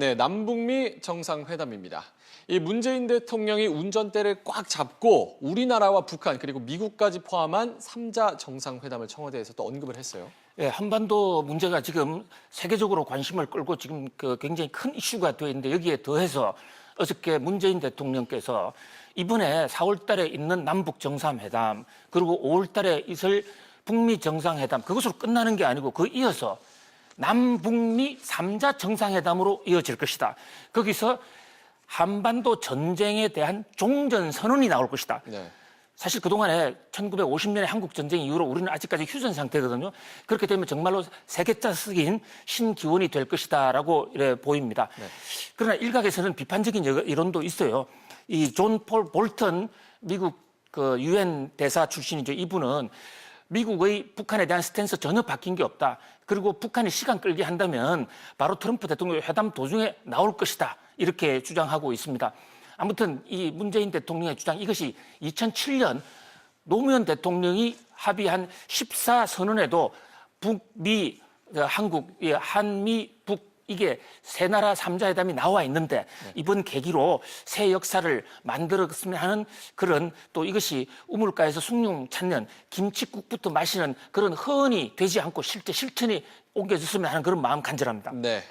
네, 남북미 정상회담입니다. 이 문재인 대통령이 운전대를 꽉 잡고 우리나라와 북한 그리고 미국까지 포함한 삼자 정상회담을 청와대에서 또 언급을 했어요. 예, 한반도 문제가 지금 세계적으로 관심을 끌고 지금 그 굉장히 큰 이슈가 되어 있는데 여기에 더해서 어저께 문재인 대통령께서 이번에 4월 달에 있는 남북 정상회담 그리고 5월 달에 있을 북미 정상회담 그것으로 끝나는 게 아니고 그 이어서 남북미 삼자 정상회담으로 이어질 것이다. 거기서 한반도 전쟁에 대한 종전 선언이 나올 것이다. 네. 사실 그동안에 1950년에 한국 전쟁 이후로 우리는 아직까지 휴전 상태거든요. 그렇게 되면 정말로 세계자 쓰기인 신기원이 될 것이다라고 보입니다. 그러나 일각에서는 비판적인 여- 이론도 있어요. 이 존 폴 볼턴 미국 그 유엔 대사 출신이죠. 이분은 미국의 북한에 대한 스탠스 전혀 바뀐 게 없다. 그리고 북한이 시간 끌게 한다면 바로 트럼프 대통령 회담 도중에 나올 것이다. 이렇게 주장하고 있습니다. 아무튼 이 문재인 대통령의 주장 이것이 2007년 노무현 대통령이 합의한 14 선언에도 북미 어, 한국 예, 한미 북 이게 세 나라 삼자회담이 나와 있는데 이번 계기로 새 역사를 만들었으면 하는 그런 또 이것이 우물가에서 숭늉 찾는 김치국부터 마시는 그런 허언이 되지 않고 실제 실천이 옮겨졌으면 하는 그런 마음 간절합니다. 네.